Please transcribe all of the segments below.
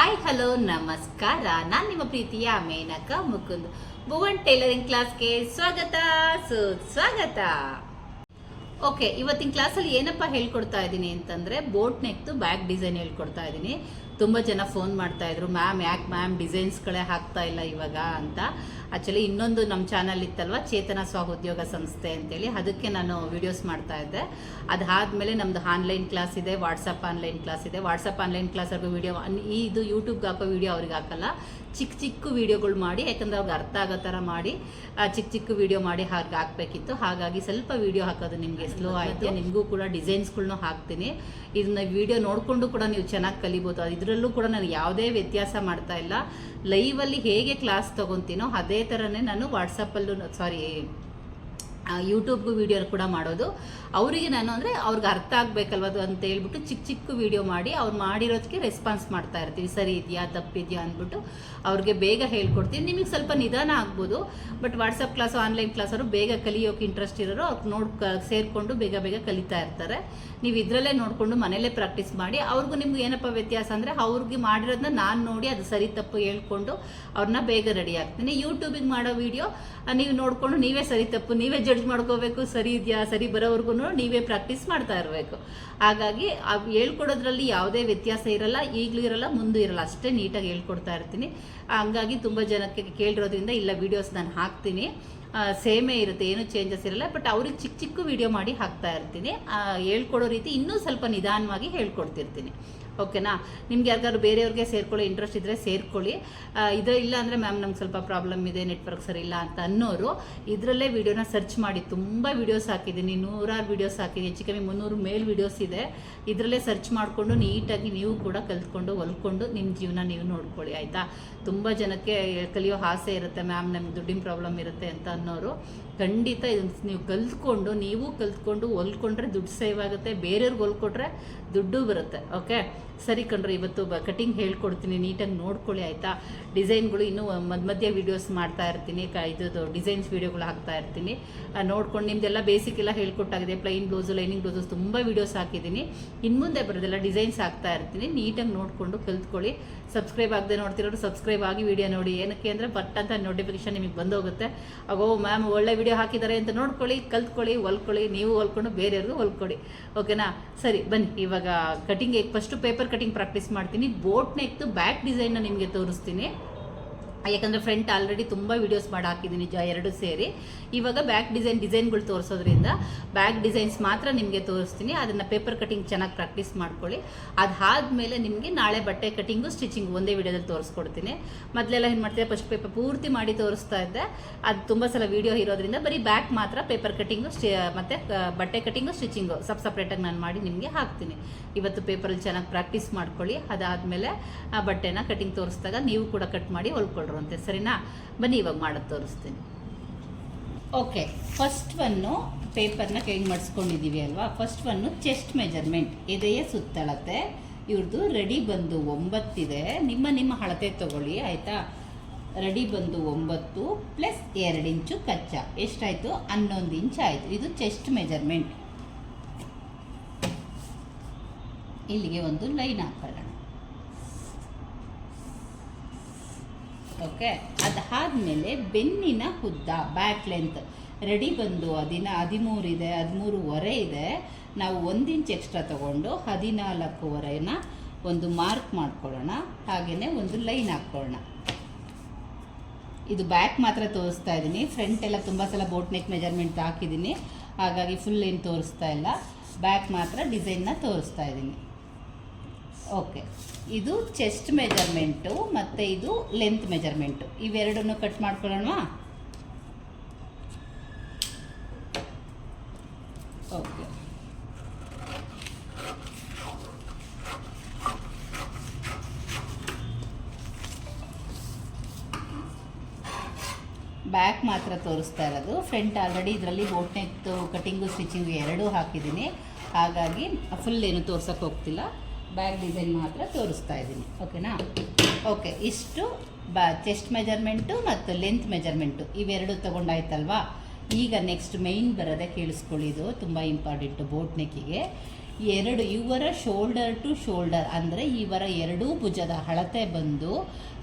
Hi hello ನಮಸ್ಕಾರ ನಾನು ನಿಮ್ಮ ಪ್ರೀತಿಯ ಮೇನಕ ಮುಕುಂದ್. ಭುವನ್ ಟೈಲರಿಂಗ್ ಕ್ಲಾಸ್ಗೆ ಸ್ವಾಗತ. ಸುಸ್ವಾಗತ ಓಕೆ ಇವತ್ತಿನ ಕ್ಲಾಸಲ್ಲಿ ಏನಪ್ಪ ಹೇಳ್ಕೊಡ್ತಾ ಇದ್ದೀನಿ ಅಂತಂದರೆ ಬೋಟ್ ನೆಕ್ದು ಬ್ಯಾಕ್ ಡಿಸೈನ್ ಹೇಳ್ಕೊಡ್ತಾ ಇದ್ದೀನಿ. ತುಂಬ ಜನ ಫೋನ್ ಮಾಡ್ತಾ ಇದ್ರು, ಮ್ಯಾಮ್, ಯಾಕೆ ಮ್ಯಾಮ್ ಡಿಸೈನ್ಸ್ಗಳೇ ಹಾಕ್ತಾ ಇಲ್ಲ ಇವಾಗ? ಅಂತ. ಆ್ಯಕ್ಚುಲಿ ಇನ್ನೊಂದು ನಮ್ಮ ಚಾನಲ್ ಇತ್ತಲ್ವ, ಚೇತನ ಸ್ವಉದ್ಯೋಗ ಸಂಸ್ಥೆ ಅಂತೇಳಿ. ಅದಕ್ಕೆ ನಾನು ವೀಡಿಯೋಸ್ ಮಾಡ್ತಾ ಇದ್ದೆ. ಅದಾದಮೇಲೆ ನಮ್ಮದು ಆನ್ಲೈನ್ ಕ್ಲಾಸ್ ಇದೆ, ವಾಟ್ಸಪ್ ಆನ್ಲೈನ್ ಕ್ಲಾಸ್ ಇದೆ. ವಾಟ್ಸಪ್ ಆನ್ಲೈನ್ ಕ್ಲಾಸರ್ಗೂ ವಿಡಿಯೋ ಇದು ಯೂಟ್ಯೂಬ್ಗೆ ಹಾಕೋ ವೀಡಿಯೋ ಅವ್ರಿಗೆ ಹಾಕಲ್ಲ. ಚಿಕ್ಕ ಚಿಕ್ಕ ವೀಡಿಯೋಗಳು ಮಾಡಿ, ಯಾಕಂದ್ರೆ ಅವ್ರಿಗೆ ಅರ್ಥ ಆಗೋ ಥರ ಮಾಡಿ ಚಿಕ್ಕ ಚಿಕ್ಕ ವೀಡಿಯೋ ಮಾಡಿ ಹಾಗೆ ಹಾಕಬೇಕಿತ್ತು. ಹಾಗಾಗಿ ಸ್ವಲ್ಪ ವೀಡಿಯೋ ಹಾಕೋದು ನಿಮಗೆ ಸ್ಲೋ ಆಯಿತು. ನಿಮಗೂ ಕೂಡ ಡಿಸೈನ್ಸ್ಗಳ್ನೂ ಹಾಕ್ತೀನಿ. ಇದನ್ನ ವೀಡಿಯೋ ನೋಡಿಕೊಂಡು ಕೂಡ ನೀವು ಚೆನ್ನಾಗಿ ಕಲಿಬೋದು. ಇದರಲ್ಲೂ ಕೂಡ ನಾನು ಯಾವುದೇ ವ್ಯತ್ಯಾಸ ಮಾಡ್ತಾ ಇಲ್ಲ. ಲೈವಲ್ಲಿ ಹೇಗೆ ಕ್ಲಾಸ್ ತೊಗೊತೀನೋ ಅದೇ ಥರನೇ ನಾನು ವಾಟ್ಸಪ್ಪಲ್ಲೂ ಸಾರಿ ಯೂಟ್ಯೂಬ್ಗೂ ವಿಡಿಯೋ ಕೂಡ ಮಾಡೋದು. ಅವರಿಗೆ ನಾನು ಅಂದರೆ ಅವ್ರಿಗೆ ಅರ್ಥ ಆಗಬೇಕಲ್ವದು ಅಂತ ಹೇಳ್ಬಿಟ್ಟು ಚಿಕ್ಕ ಚಿಕ್ಕ ವಿಡಿಯೋ ಮಾಡಿ ಅವ್ರು ಮಾಡಿರೋದಕ್ಕೆ ರೆಸ್ಪಾನ್ಸ್ ಮಾಡ್ತಾ ಇರ್ತೀವಿ. ಸರಿ ಇದೆಯಾ, ತಪ್ಪಿದೆಯಾ ಅಂದ್ಬಿಟ್ಟು ಅವ್ರಿಗೆ ಬೇಗ ಹೇಳ್ಕೊಡ್ತೀನಿ. ನಿಮಗೆ ಸ್ವಲ್ಪ ನಿಧಾನ ಆಗ್ಬೋದು. ಬಟ್ ವಾಟ್ಸಪ್ ಕ್ಲಾಸು ಆನ್ಲೈನ್ ಕ್ಲಾಸರು ಬೇಗ ಕಲಿಯೋಕೆ ಇಂಟ್ರೆಸ್ಟ್ ಇರೋರು ಅವ್ರು ನೋಡ್ ಸೇರಿಕೊಂಡು ಬೇಗ ಬೇಗ ಕಲಿತಾ ಇರ್ತಾರೆ. ನೀವು ಇದರಲ್ಲೇ ನೋಡಿಕೊಂಡು ಮನೇಲೇ ಪ್ರಾಕ್ಟೀಸ್ ಮಾಡಿ ಅವ್ರಿಗೂ ನಿಮ್ಗೆ ಏನಪ್ಪ ವ್ಯತ್ಯಾಸ ಅಂದರೆ ಅವ್ರಿಗೆ ಮಾಡಿರೋದನ್ನ ನಾನು ನೋಡಿ ಅದು ಸರಿ ತಪ್ಪು ಹೇಳ್ಕೊಂಡು ಅವ್ರನ್ನ ಬೇಗ ರೆಡಿ ಆಗ್ತೀನಿ. ಯೂಟ್ಯೂಬಿಗೆ ಮಾಡೋ ವಿಡಿಯೋ ನೀವು ನೋಡಿಕೊಂಡು ನೀವೇ ಸರಿ ತಪ್ಪು, ನೀವೇ ಜಡ್ಜ್ ಮಾಡ್ಕೋಬೇಕು, ಸರಿ ಇದೆಯಾ, ಸರಿ ಬರೋವರೆಗೂ ನೀವೇ ಪ್ರಾಕ್ಟೀಸ್ ಮಾಡ್ತಾ ಇರಬೇಕು. ಹಾಗಾಗಿ ಅವು ಹೇಳ್ಕೊಡೋದ್ರಲ್ಲಿ ಯಾವುದೇ ವ್ಯತ್ಯಾಸ ಇರಲ್ಲ, ಈಗಲೂ ಇರಲ್ಲ, ಮುಂದೆ ಇರಲ್ಲ, ಅಷ್ಟೇ ನೀಟಾಗಿ ಹೇಳ್ಕೊಡ್ತಾ ಇರ್ತೀನಿ. ಹಂಗಾಗಿ ತುಂಬ ಜನಕ್ಕೆ ಕೇಳಿರೋದ್ರಿಂದ ಇಲ್ಲ ವೀಡಿಯೋಸ್ ನಾನು ಹಾಕ್ತೀನಿ. ಸೇಮೇ ಇರುತ್ತೆ, ಏನು ಚೇಂಜಸ್ ಇರಲ್ಲ ಬಟ್ ಅವ್ರಿಗೆ ಚಿಕ್ಕ ಚಿಕ್ಕ ವಿಡಿಯೋ ಮಾಡಿ ಹಾಕ್ತಾ ಇರ್ತೀನಿ. ಹೇಳ್ಕೊಡೋ ರೀತಿ ಇನ್ನೂ ಸ್ವಲ್ಪ ನಿಧಾನವಾಗಿ ಹೇಳ್ಕೊಡ್ತಿರ್ತೀನಿ. ಓಕೆನಾ? ನಿಮ್ಗೆ ಯಾರಿಗಾದ್ರು ಬೇರೆಯವ್ರಿಗೆ ಸೇರ್ಕೊಳ್ಳೋ ಇಂಟ್ರೆಸ್ಟ್ ಇದ್ದರೆ ಸೇರ್ಕೊಳ್ಳಿ. ಇದು ಇಲ್ಲ ಅಂದರೆ ಮ್ಯಾಮ್ ನಮ್ಗೆ ಸ್ವಲ್ಪ ಪ್ರಾಬ್ಲಮ್ ಇದೆ ನೆಟ್ವರ್ಕ್ ಸರಿ ಇಲ್ಲ ಅಂತ ಅನ್ನೋರು, ಇದರಲ್ಲೇ ವಿಡಿಯೋನ ಸರ್ಚ್ ಮಾಡಿ. ತುಂಬ ವಿಡಿಯೋಸ್ ಹಾಕಿದ್ದೀನಿ, ನೂರಾರು ವಿಡಿಯೋಸ್ ಹಾಕಿದ್ದೀನಿ, ಹೆಚ್ಚು ಕಮ್ಮಿ ಮುನ್ನೂರು ಮೇಲ್ ವಿಡಿಯೋಸ್ ಇದೆ. ಇದರಲ್ಲೇ ಸರ್ಚ್ ಮಾಡಿಕೊಂಡು ನೀಟಾಗಿ ನೀವು ಕೂಡ ಕಲ್ತ್ಕೊಂಡು, ಹೊಲ್ಕೊಂಡು ನಿಮ್ಮ ಜೀವನ ನೀವು ನೋಡ್ಕೊಳ್ಳಿ, ಆಯಿತಾ? ತುಂಬ ಜನಕ್ಕೆ ಕಲಿಯೋ ಆಸೆ ಇರುತ್ತೆ ಮ್ಯಾಮ್ ನಮ್ಗೆ ದುಡ್ಡಿನ ಪ್ರಾಬ್ಲಮ್ ಇರುತ್ತೆ ಅಂತ ಅನ್ನೋರು. ಖಂಡಿತ ಇದನ್ನು ನೀವು ಕಲ್ತ್ಕೊಂಡು ನೀವು ಕಲ್ತ್ಕೊಂಡು, ಹೊಲ್ಕೊಂಡ್ರೆ ದುಡ್ಡು ಸೇವ್ ಆಗುತ್ತೆ. ಬೇರೆಯವ್ರಿಗೆ ಹೊಲ್ಕೊಟ್ರೆ ದುಡ್ಡು ಬರುತ್ತೆ ಓಕೆ ಸರಿ ಕಣ್ರಿ, ಇವತ್ತು ಬ ಕಟಿಂಗ್ ಹೇಳ್ಕೊಡ್ತೀನಿ, ನೀಟಾಗಿ ನೋಡ್ಕೊಳ್ಳಿ, ಆಯಿತಾ? ಡಿಸೈನ್ಗಳು ಇನ್ನೂ ಮಧ್ಯ ಮಧ್ಯ ವೀಡಿಯೋಸ್ ಮಾಡ್ತಾ ಇರ್ತೀನಿ, ಕ, ಇದು ಡಿಸೈನ್ಸ್ ವೀಡಿಯೋಗಳು ಹಾಕ್ತಾ ಇರ್ತೀನಿ. ನೋಡ್ಕೊಂಡು ನಿಮ್ದೆಲ್ಲ ಬೇಸಿಕ್ ಎಲ್ಲ ಹೇಳ್ಕೊಟ್ಟಾಗಿದೆ ಪ್ಲೈನ್ ಬ್ಲೌಸು ಲೈನಿಂಗ್ ಬ್ಲೌಸಸ್ ತುಂಬ ವೀಡಿಯೋಸ್ ಹಾಕಿದ್ದೀನಿ. ಇನ್ನು ಮುಂದೆ ಬರೋದೆಲ್ಲ ಡಿಸೈನ್ಸ್ ಹಾಕ್ತಾ ಇರ್ತೀನಿ, ನೀಟಾಗಿ ನೋಡಿಕೊಂಡು ಕಲ್ತ್ಕೊಳ್ಳಿ. ಸಬ್ಸ್ಕ್ರೈಬ್ ಆಗದೆ ನೋಡ್ತಿರೋರು ಸಬ್ಸ್ಕ್ರೈಬ್ ಆಗಿ ವೀಡಿಯೋ ನೋಡಿ. ಏನಕ್ಕೆ ಅಂದರೆ ಬಟ್ ಅಂತ ನೋಟಿಫಿಕೇಶನ್ ನಿಮಗೆ ಬಂದೋಗುತ್ತೆ. ಅಗೋ ಮ್ಯಾಮ್ ಒಳ್ಳೆ ವಿಡಿಯೋ ಹಾಕಿದ್ದಾರೆ ಅಂತ ನೋಡ್ಕೊಳ್ಳಿ, ಕಲ್ತ್ಕೊಳ್ಳಿ, ಹೊಲ್ಕೊಳ್ಳಿ, ನೀವು ಹೊಲ್ಕೊಂಡು ಬೇರೆಯವ್ರಿಗೂ ಹೊಲ್ಕೊಡಿ. ಓಕೆನಾ ಸರಿ, ಬನ್ನಿ. ಇವಾಗ cutting first paper cutting practice ಮಾಡ್ತೀನಿ. ಬೋಟ್ ನೆಕ್ದು ಬ್ಯಾಕ್ ಡಿಸೈನ್ನ ನಿಮಗೆ ತೋರಿಸ್ತೀನಿ. ಯಾಕಂದರೆ ಫ್ರಂಟ್ ಆಲ್ರೆಡಿ ತುಂಬ ವೀಡಿಯೋಸ್ ಮಾಡಿ ಹಾಕಿದ್ದೀನಿ ಜ ಎರಡು ಸೇರಿ. ಇವಾಗ ಬ್ಯಾಕ್ ಡಿಸೈನ್ ಡಿಸೈನ್ಗಳು ತೋರಿಸೋದ್ರಿಂದ ಬ್ಯಾಕ್ ಡಿಸೈನ್ಸ್ ಮಾತ್ರ ನಿಮಗೆ ತೋರಿಸ್ತೀನಿ. ಅದನ್ನು ಪೇಪರ್ ಕಟಿಂಗ್ ಚೆನ್ನಾಗಿ ಪ್ರಾಕ್ಟೀಸ್ ಮಾಡ್ಕೊಳ್ಳಿ. ಅದಾದಮೇಲೆ ನಿಮಗೆ ನಾಳೆ ಬಟ್ಟೆ ಕಟಿಂಗು ಸ್ಟಿಚಿಂಗ್ ಒಂದೇ ವಿಡಿಯೋದಲ್ಲಿ ತೋರಿಸ್ಕೊಡ್ತೀನಿ. ಮೊದಲೆಲ್ಲ ಏನು ಮಾಡ್ತೀವಿ ಫಸ್ಟ್ ಪೇಪರ್ ಪೂರ್ತಿ ಮಾಡಿ ತೋರಿಸ್ತಾ ಇದ್ದೆ. ಅದು ತುಂಬ ಸಲ ವೀಡಿಯೋ ಇರೋದ್ರಿಂದ ಬರೀ ಬ್ಯಾಕ್ ಮಾತ್ರ ಪೇಪರ್ ಕಟಿಂಗು ಸ್ಟಿ ಮತ್ತು ಬಟ್ಟೆ ಕಟಿಂಗು ಸ್ಟಿಚಿಂಗು ಸಬ್ ಸಪ್ರೇಟಾಗಿ ನಾನು ಮಾಡಿ ನಿಮಗೆ ಹಾಕ್ತೀನಿ. ಇವತ್ತು ಪೇಪರಲ್ಲಿ ಚೆನ್ನಾಗಿ ಪ್ರಾಕ್ಟೀಸ್ ಮಾಡ್ಕೊಳ್ಳಿ. ಅದಾದಮೇಲೆ, ಆ, ಬಟ್ಟೆನ ಕಟಿಂಗ್ ತೋರಿಸಿದಾಗ ನೀವು ಕೂಡ ಕಟ್ ಮಾಡಿ ಹೊಲ್ಕೊಳ್ರಂತೆ ಸರಿನಾ? ಬನ್ನಿ, ಇವಾಗ ಮಾಡೋದು ತೋರಿಸ್ತೀನಿ. ಓಕೆ ಫಸ್ಟ್ ಒನ್ನು ಪೇಪರ್ನ ಕೈಗೆ ಮಡಿಸ್ಕೊಂಡಿದ್ದೀವಿ ಅಲ್ವಾ? ಫಸ್ಟ್ ಒನ್ನು ಚೆಸ್ಟ್ ಮೆಜರ್ಮೆಂಟ್ ಇದೆಯೇ ಸುತ್ತಳತೆ ಇವ್ರದ್ದು ರೆಡಿ ಬಂದು ಒಂಬತ್ತಿದೆ. ನಿಮ್ಮ ನಿಮ್ಮ ಅಳತೆ ತಗೊಳ್ಳಿ, ಆಯಿತಾ? ರೆಡಿ ಬಂದು ಒಂಬತ್ತು ಪ್ಲಸ್ ಎರಡು ಇಂಚು ಕಚ್ಚಾ. ಎಷ್ಟಾಯಿತು? ಹನ್ನೊಂದು ಇಂಚು ಆಯಿತು. ಇದು ಚೆಸ್ಟ್ ಮೆಜರ್ಮೆಂಟ್ ಇಲ್ಲಿಗೆ ಒಂದು ಲೈನ್ ಹಾಕೊಳ್ಳೋಣ. ಓಕೆ, ಅದಾದಮೇಲೆ ಬೆನ್ನಿನ ಉದ್ದ ಬ್ಯಾಕ್ ಲೆಂತ್ ರೆಡಿ ಬಂದು ಹದಿನ ಹದಿಮೂರಿದೆ ಹದಿಮೂರುವರೆ ಇದೆ. ನಾವು ಒಂದು ಇಂಚ್ ಎಕ್ಸ್ಟ್ರಾ ತಗೊಂಡು ಹದಿನಾಲ್ಕೂವರೆನ ಒಂದು ಮಾರ್ಕ್ ಮಾಡ್ಕೊಳ್ಳೋಣ. ಹಾಗೆಯೇ ಒಂದು ಲೈನ್ ಹಾಕ್ಕೊಳ್ಳೋಣ. ಇದು ಬ್ಯಾಕ್ ಮಾತ್ರ ತೋರಿಸ್ತಾ ಇದ್ದೀನಿ. ಫ್ರಂಟ್ ಎಲ್ಲ ತುಂಬ ಸಲ ಬೋಟ್ ನೆಕ್ ಮೆಜರ್ಮೆಂಟ್ ಹಾಕಿದ್ದೀನಿ. ಹಾಗಾಗಿ ಫುಲ್ ಏನು ತೋರಿಸ್ತಾ ಇಲ್ಲ. ಬ್ಯಾಕ್ ಮಾತ್ರ ಡಿಸೈನ್ನ ತೋರಿಸ್ತಾ ಇದ್ದೀನಿ. ಓಕೆ ಇದು ಚೆಸ್ಟ್ ಮೆಜರ್ಮೆಂಟು ಮತ್ತು ಇದು ಲೆಂತ್ ಮೆಜರ್ಮೆಂಟು ಇವೆರಡನ್ನು ಕಟ್ ಮಾಡ್ಕೊಳ್ಳೋಣವಾ? ಓಕೆ ಬ್ಯಾಕ್ ಮಾತ್ರ ತೋರಿಸ್ತಾ ಇರೋದು. ಫ್ರಂಟ್ ಆಲ್ರೆಡಿ ಇದರಲ್ಲಿ ಬೋಟ್ ನೆತ್ತು ಕಟಿಂಗು ಸ್ಟಿಚಿಂಗು ಎರಡೂ ಹಾಕಿದ್ದೀನಿ. ಹಾಗಾಗಿ ಫುಲ್ ಏನು ತೋರ್ಸೋಕ್ಕೆ ಹೋಗ್ತಿಲ್ಲ. ಬ್ಯಾಕ್ ಡಿಸೈನ್ ಮಾತ್ರ ತೋರಿಸ್ತಾ ಇದ್ದೀನಿ. ಓಕೆನಾ? ಓಕೆ, ಇಷ್ಟು ಬಾ ಚೆಸ್ಟ್ ಮೆಜರ್ಮೆಂಟು ಮತ್ತು ಲೆಂತ್ ಮೆಜರ್ಮೆಂಟು ಇವೆರಡು ತೊಗೊಂಡಾಯ್ತಲ್ವಾ? ಈಗ ನೆಕ್ಸ್ಟ್ ಮೈನ್ ಬರೋದೇ ಕೇಳಿಸ್ಕೊಳ್ಳಿ ಇದು. ತುಂಬ ಇಂಪಾರ್ಟೆಂಟು ಬೋಟ್ ನೆಕ್ಕಿಗೆ ಎರಡು, ಇವರ ಶೋಲ್ಡರ್ ಟು ಶೋಲ್ಡರ್ ಅಂದರೆ ಇವರ ಎರಡೂ ಭುಜದ ಅಳತೆ ಬಂದು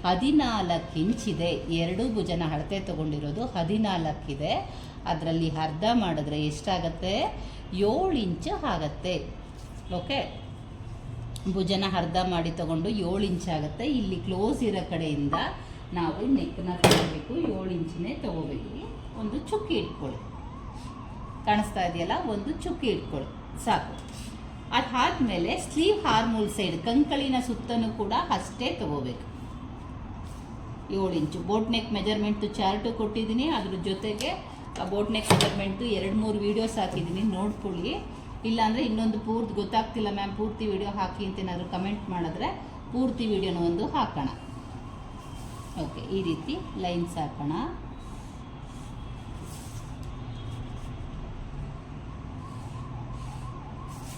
ಹದಿನಾಲ್ಕು ಇಂಚಿದೆ ಎರಡೂ ಭುಜನ ಅಳತೆ ತಗೊಂಡಿರೋದು ಹದಿನಾಲ್ಕಿದೆ ಅದರಲ್ಲಿ ಅರ್ಧ ಮಾಡಿದ್ರೆ ಎಷ್ಟಾಗತ್ತೆ? ಏಳು ಇಂಚು ಆಗತ್ತೆ. ಓಕೆ? ಭುಜನ ಅರ್ಧ ಮಾಡಿ ತಗೊಂಡು ಏಳು ಇಂಚ್ ಆಗುತ್ತೆ. ಇಲ್ಲಿ ಕ್ಲೋಸ್ ಇರೋ ಕಡೆಯಿಂದ ನಾವು ನೆಕ್ನ ತಗೋಬೇಕು. ಏಳು ಇಂಚನ್ನೇ ತಗೋಬೇಕು. ಒಂದು ಚುಕ್ಕಿ ಇಟ್ಕೊಳ್ಳಿ. ಕಾಣಿಸ್ತಾ ಇದೆಯಲ್ಲ? ಒಂದು ಚುಕ್ಕಿ ಇಟ್ಕೊಳ್ಳಿ. ಸಾಕು. ಅದಾದಮೇಲೆ ಸ್ಲೀವ್ ಹಾರ್ಮೋಲ್ ಸೈಡ್ ಕಂಕಳಿನ ಸುತ್ತನೂ ಕೂಡ ಅಷ್ಟೇ ತಗೋಬೇಕು. ಏಳು ಇಂಚು. ಬೋಟ್ ನೆಕ್ ಮೆಜರ್ಮೆಂಟು ಚಾರ್ಟು ಕೊಟ್ಟಿದ್ದೀನಿ. ಅದ್ರ ಜೊತೆಗೆ ಬೋಟ್ ನೆಕ್ ಮೆಜರ್ಮೆಂಟು ಎರಡು ಮೂರು ವೀಡಿಯೋಸ್ ಹಾಕಿದ್ದೀನಿ. ನೋಡ್ಕೊಳ್ಳಿ. ಇಲ್ಲಾಂದರೆ ಇನ್ನೊಂದು ಪೂರ್ತಿ ಗೊತ್ತಾಗ್ತಿಲ್ಲ ಮ್ಯಾಮ್, ಪೂರ್ತಿ ವಿಡಿಯೋ ಹಾಕಿ ಅಂತ ಏನಾದರೂ ಕಮೆಂಟ್ ಮಾಡಿದ್ರೆ ಪೂರ್ತಿ ವಿಡಿಯೋನ ಒಂದು ಹಾಕೋಣ. ಓಕೆ ಈ ರೀತಿ ಲೈನ್ಸ್ ಹಾಕೋಣ.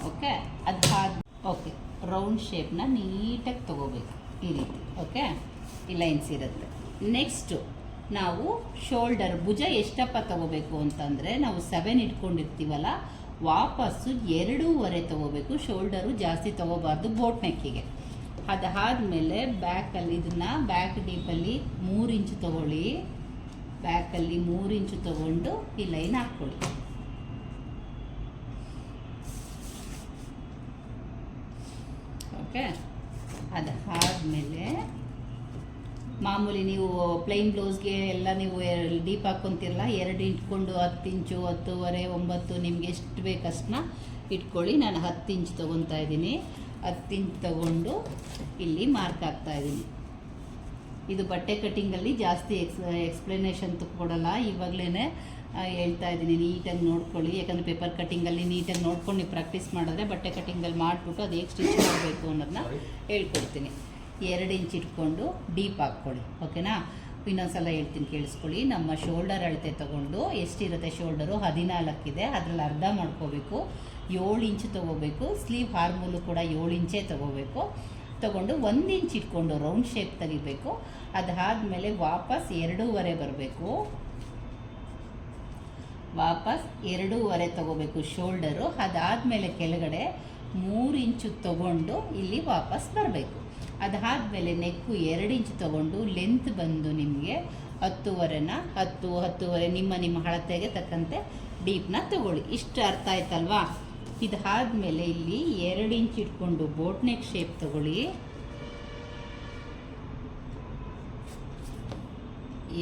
ಓಕೆ ಅದು ಹಾಕಿ ಓಕೆ ರೌಂಡ್ ಶೇಪ್ನ ನೀಟಾಗಿ ತಗೋಬೇಕು ಈ ರೀತಿ ಓಕೆ ಈ ಲೈನ್ಸ್ ಇರುತ್ತೆ. ನೆಕ್ಸ್ಟು ನಾವು ಶೋಲ್ಡರ್ ಭುಜ ಎಷ್ಟಪ್ಪ ತಗೋಬೇಕು ಅಂತಂದರೆ ನಾವು ಸೆವೆನ್ ಇಟ್ಕೊಂಡಿರ್ತೀವಲ್ಲ ವಾಪಸ್ಸು ಎರಡೂವರೆ ತಗೋಬೇಕು, ಶೋಲ್ಡರು ಜಾಸ್ತಿ ತಗೋಬಾರ್ದು ಬೋಟ್ ನೆಕ್ಕಿಗೆ. ಅದಾದಮೇಲೆ ಬ್ಯಾಕಲ್ಲಿ ಇದನ್ನು, ಬ್ಯಾಕ್ ಡೀಪಲ್ಲಿ ಮೂರು ಇಂಚು ತಗೊಳ್ಳಿ. ಬ್ಯಾಕಲ್ಲಿ ಮೂರು ಇಂಚು ತೊಗೊಂಡು ಈ ಲೈನ್ ಹಾಕ್ಕೊಳ್ಳಿ. ಓಕೆ? ಅದಾದಮೇಲೆ ಮಾಮೂಲಿ ನೀವು ಪ್ಲೈನ್ ಬ್ಲೌಸ್ಗೆ ಎಲ್ಲ ನೀವು ಡೀಪ್ ಹಾಕ್ಕೊತಿರಲ್ಲ ಎರಡು ಇಟ್ಕೊಂಡು ಹತ್ತು ಇಂಚು ಹತ್ತುವರೆ ಒಂಬತ್ತು ನಿಮ್ಗೆ ಎಷ್ಟು ಬೇಕಷ್ಟನ್ನ ಇಟ್ಕೊಳ್ಳಿ. ನಾನು ಹತ್ತು ಇಂಚ್ ತೊಗೊತಾ ಇದ್ದೀನಿ. ಹತ್ತು ಇಂಚ್ ತೊಗೊಂಡು ಇಲ್ಲಿ ಮಾರ್ಕ್ ಹಾಕ್ತಾ ಇದ್ದೀನಿ. ಇದು ಬಟ್ಟೆ ಕಟ್ಟಿಂಗಲ್ಲಿ ಜಾಸ್ತಿ ಎಕ್ಸ್ ಎಕ್ಸ್ಪ್ಲನೇಷನ್ ಕೊಡಲ್ಲ. ಇವಾಗಲೇ ಹೇಳ್ತಾ ಇದ್ದೀನಿ ನೀಟಾಗಿ ನೋಡ್ಕೊಳ್ಳಿ. ಯಾಕಂದರೆ ಪೇಪರ್ ಕಟ್ಟಿಂಗಲ್ಲಿ ನೀಟಾಗಿ ನೋಡ್ಕೊಂಡು ನೀವು ಪ್ರಾಕ್ಟೀಸ್ ಮಾಡಿದ್ರೆ ಬಟ್ಟೆ ಕಟ್ಟಿಂಗಲ್ಲಿ ಮಾಡಿಬಿಟ್ಟು ಅದು ಹೇಗೆ ಸ್ಟಿಚ್ ಮಾಡಬೇಕು ಅನ್ನೋದನ್ನ ಹೇಳ್ಕೊಡ್ತೀನಿ. ಎರಡು ಇಂಚ್ ಇಟ್ಕೊಂಡು ಡೀಪ್ ಹಾಕ್ಕೊಳ್ಳಿ, ಓಕೆನಾ? ಇನ್ನೊಂದ್ಸಲ ಹೇಳ್ತೀನಿ, ಕೇಳಿಸ್ಕೊಳ್ಳಿ. ನಮ್ಮ ಶೋಲ್ಡರ್ ಅಳತೆ ತೊಗೊಂಡು ಎಷ್ಟಿರುತ್ತೆ ಶೋಲ್ಡರು? ಹದಿನಾಲ್ಕಿದೆ. ಅದರಲ್ಲಿ ಅರ್ಧ ಮಾಡ್ಕೋಬೇಕು. ಏಳು ಇಂಚು ತೊಗೋಬೇಕು. ಸ್ಲೀವ್ ಹಾರ್ಮೂಲು ಕೂಡ ಏಳು ಇಂಚೇ ತೊಗೋಬೇಕು. ತಗೊಂಡು ಒಂದು ಇಂಚ್ ಇಟ್ಕೊಂಡು ರೌಂಡ್ ಶೇಪ್ ತೆಗಿಬೇಕು. ಅದಾದಮೇಲೆ ವಾಪಸ್ ಎರಡೂವರೆ ಬರಬೇಕು. ವಾಪಸ್ ಎರಡೂವರೆ ತಗೋಬೇಕು ಶೋಲ್ಡರು. ಅದಾದಮೇಲೆ ಕೆಳಗಡೆ ಮೂರು ಇಂಚು ತೊಗೊಂಡು ಇಲ್ಲಿ ವಾಪಸ್ ಬರಬೇಕು. ಅದಾದಮೇಲೆ ನೆಕ್ಕು ಎರಡು ಇಂಚು ತಗೊಂಡು ಲೆಂತ್ ಬಂದು ನಿಮಗೆ ಹತ್ತುವರೆನ? ಹತ್ತು, ಹತ್ತುವರೆ ನಿಮ್ಮ ನಿಮ್ಮ ಅಳತೆಗೆ ತಕ್ಕಂತೆ ಡೀಪ್ನ ತಗೊಳ್ಳಿ. ಇಷ್ಟು ಅರ್ಥ ಆಯ್ತಲ್ವಾ? ಇದಾದಮೇಲೆ ಇಲ್ಲಿ ಎರಡು ಇಂಚ್ ಇಟ್ಕೊಂಡು ಬೋಟ್ ನೆಕ್ ಶೇಪ್ ತಗೊಳ್ಳಿ.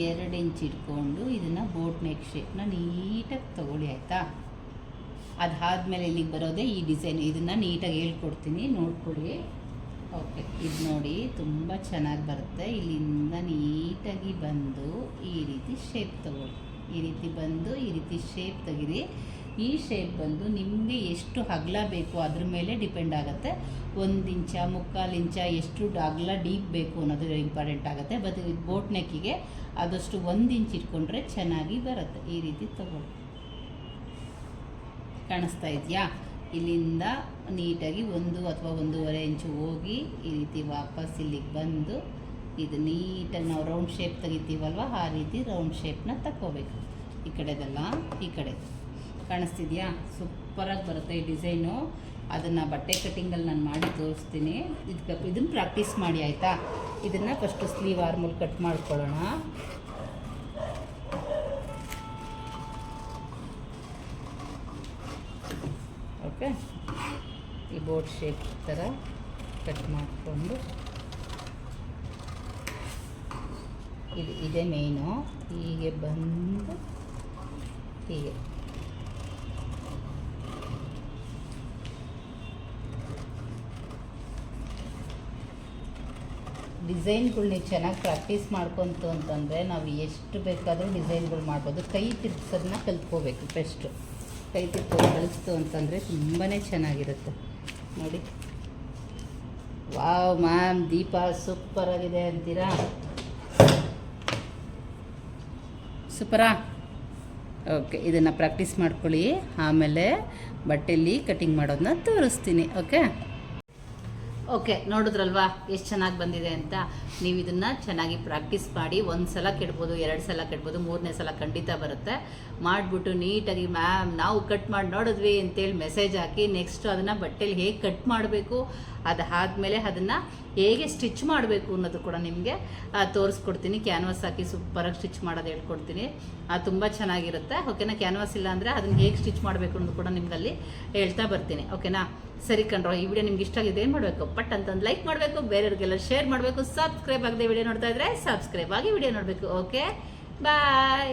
ಎರಡು ಇಂಚ್ ಇಟ್ಕೊಂಡು ಇದನ್ನು ಬೋಟ್ ನೆಕ್ ಶೇಪ್ನ ನೀಟಾಗಿ ತಗೊಳ್ಳಿ, ಆಯಿತಾ? ಅದಾದಮೇಲೆ ಇಲ್ಲಿಗೆ ಬರೋದೇ ಈ ಡಿಸೈನ್ ಇದನ್ನು ನೀಟಾಗಿ ಹೇಳ್ಕೊಡ್ತೀನಿ, ನೋಡ್ಕೊಳ್ಳಿ. ಓಕೆ, ಇದು ನೋಡಿ ತುಂಬ ಚೆನ್ನಾಗಿ ಬರುತ್ತೆ. ಇಲ್ಲಿಂದ ನೀಟಾಗಿ ಬಂದು ಈ ರೀತಿ ಶೇಪ್ ತಗೊಳ್ಳಿ. ಈ ರೀತಿ ಬಂದು, ಈ ರೀತಿ ಶೇಪ್ ತೆಗಿರಿ. ಈ ಶೇಪ್ ಬಂದು ನಿಮಗೆ ಎಷ್ಟು ಹಗಲ ಬೇಕು ಅದ್ರ ಮೇಲೆ ಡಿಪೆಂಡ್ ಆಗುತ್ತೆ. ಒಂದು ಇಂಚ, ಮುಕ್ಕಾಲು ಇಂಚ ಎಷ್ಟು ಅಗಲ ಡೀಪ್ ಬೇಕು ಅನ್ನೋದು ಇಂಪಾರ್ಟೆಂಟ್ ಆಗುತ್ತೆ. ಬಟ್ ಇದು ಬೋಟ್ ನೆಕ್ಕಿಗೆ ಆದಷ್ಟು ಒಂದು ಇಂಚ್ ಇಟ್ಕೊಂಡ್ರೆ ಚೆನ್ನಾಗಿ ಬರುತ್ತೆ. ಈ ರೀತಿ ತಗೊಳ್ಳಿ. ಕಾಣಿಸ್ತಾ ಇದೆಯಾ? ಇಲ್ಲಿಂದ ನೀಟಾಗಿ ಒಂದು ಅಥವಾ ಒಂದೂವರೆ ಇಂಚು ಹೋಗಿ ಈ ರೀತಿ ವಾಪಸ್ ಇಲ್ಲಿಗೆ ಬಂದು ಇದು ನೀಟಾಗಿ ನಾವು ರೌಂಡ್ ಶೇಪ್ ತೆಗಿತೀವಲ್ವ, ಆ ರೀತಿ ರೌಂಡ್ ಶೇಪ್ನ ತಕ್ಕೋಬೇಕು. ಈ ಕಡೆದಲ್ಲ, ಈ ಕಡೆ. ಕಾಣಿಸ್ತಿದ್ಯಾ? ಸೂಪರಾಗಿ ಬರುತ್ತೆ ಈ ಡಿಸೈನು. ಅದನ್ನು ಬಟ್ಟೆ ಕಟ್ಟಿಂಗಲ್ಲಿ ನಾನು ಮಾಡಿ ತೋರಿಸ್ತೀನಿ. ಇದಕ್ಕೆ ಇದನ್ನು ಪ್ರಾಕ್ಟೀಸ್ ಮಾಡಿ, ಆಯಿತಾ? ಇದನ್ನು ಫಸ್ಟು ಸ್ಲೀವ್ ಆರ್ಮೂಲ್ ಕಟ್ ಮಾಡ್ಕೊಳ್ಳೋಣ. ಈ ಬೋಟ್ ಶೇಪ್ ಥರ ಕಟ್ ಮಾಡಿಕೊಂಡು. ಇದು ಇದೇ ಮೇಯ್ನು. ಹೀಗೆ ಬಂದು ಹೀಗೆ. ಡಿಸೈನ್ಗಳು ಚೆನ್ನಾಗಿ ಪ್ರಾಕ್ಟೀಸ್ ಮಾಡ್ಕೊತು ಅಂತಂದರೆ ನಾವು ಎಷ್ಟು ಬೇಕಾದರೂ ಡಿಸೈನ್ಗಳು ಮಾಡ್ಬೋದು. ಕೈ ತಿರ್ಗ್ಸೋದನ್ನ ಕಲ್ತ್ಕೋಬೇಕು ಫಸ್ಟು ಕೈ ಕಳಿಸ್ತು ಅಂತಂದರೆ ತುಂಬಾ ಚೆನ್ನಾಗಿರುತ್ತೆ. ನೋಡಿ. ವಾವ್ ಮ್ಯಾಮ್, ದೀಪ ಸೂಪರ್ ಆಗಿದೆ ಅಂತೀರಾ? ಸೂಪರಾ? ಓಕೆ, ಇದನ್ನು ಪ್ರಾಕ್ಟೀಸ್ ಮಾಡ್ಕೊಳ್ಳಿ. ಆಮೇಲೆ ಬಟ್ಟೆಯಲ್ಲಿ ಕಟಿಂಗ್ ಮಾಡೋದನ್ನ ತೋರಿಸ್ತೀನಿ, ಓಕೆ? ಓಕೆ, ನೋಡಿದ್ರಲ್ವಾ? ಎಷ್ಟು ಚೆನ್ನಾಗಿ ಬಂದಿದೆ ಅಂತ. ನೀವು ಇದನ್ನು ಚೆನ್ನಾಗಿ ಪ್ರಾಕ್ಟೀಸ್ ಮಾಡಿ ಒಂದು ಸಲ ಕೆಡ್ಬೋದು, ಎರಡು ಸಲ ಕೆಡ್ಬೋದು, ಮೂರನೇ ಸಲ ಖಂಡಿತ ಬರುತ್ತೆ. ಮಾಡಿಬಿಟ್ಟು ನೀಟಾಗಿ, ಮ್ಯಾಮ್, ನಾವು ಕಟ್ ಮಾಡಿ, ನೋಡಿದ್ವಿ ಅಂತೇಳಿ ಮೆಸೇಜ್ ಹಾಕಿ ನೆಕ್ಸ್ಟ್ ಅದನ್ನು ಬಟ್ಟೆಲಿ ಹೇಗೆ ಕಟ್ ಮಾಡಬೇಕು ಅದಾದಮೇಲೆ ಅದನ್ನು ಹೇಗೆ ಸ್ಟಿಚ್ ಮಾಡಬೇಕು ಅನ್ನೋದು ಕೂಡ ನಿಮಗೆ ತೋರಿಸ್ಕೊಡ್ತೀನಿ. ಕ್ಯಾನ್ವಾಸ್ ಹಾಕಿ ಸೂಪರಾಗಿ ಸ್ಟಿಚ್ ಮಾಡೋದು ಹೇಳ್ಕೊಡ್ತೀನಿ. ಅದು ತುಂಬ ಚೆನ್ನಾಗಿರುತ್ತೆ. ಓಕೆನಾ ಕ್ಯಾನ್ವಾಸ್ ಇಲ್ಲ ಅಂದರೆ ಅದನ್ನು ಹೇಗೆ ಸ್ಟಿಚ್ ಮಾಡಬೇಕು ಅನ್ನೋದು ಕೂಡ ನಿಮ್ಮಲ್ಲಿ ಹೇಳ್ತಾ ಬರ್ತೀನಿ. ಓಕೆನಾ ಸರಿ ಕಣ್ರೋ, ಈ ವಿಡಿಯೋ ನಿಮ್ಗೆ ಇಷ್ಟ ಆಗಿದೆ ಏನು ಮಾಡಬೇಕು? ಪಟ್ ಅಂತಂದು ಲೈಕ್ ಮಾಡಬೇಕು, ಬೇರೆಯವ್ರಿಗೆಲ್ಲ ಶೇರ್ ಮಾಡಬೇಕು, ಸಬ್ಸ್ಕ್ರೈಬ್ ಆಗದೆ ವಿಡಿಯೋ ನೋಡ್ತಾ ಇದ್ರೆ ಸಬ್ಸ್ಕ್ರೈಬ್ ಆಗಿ ವಿಡಿಯೋ ನೋಡಬೇಕು. Okay bye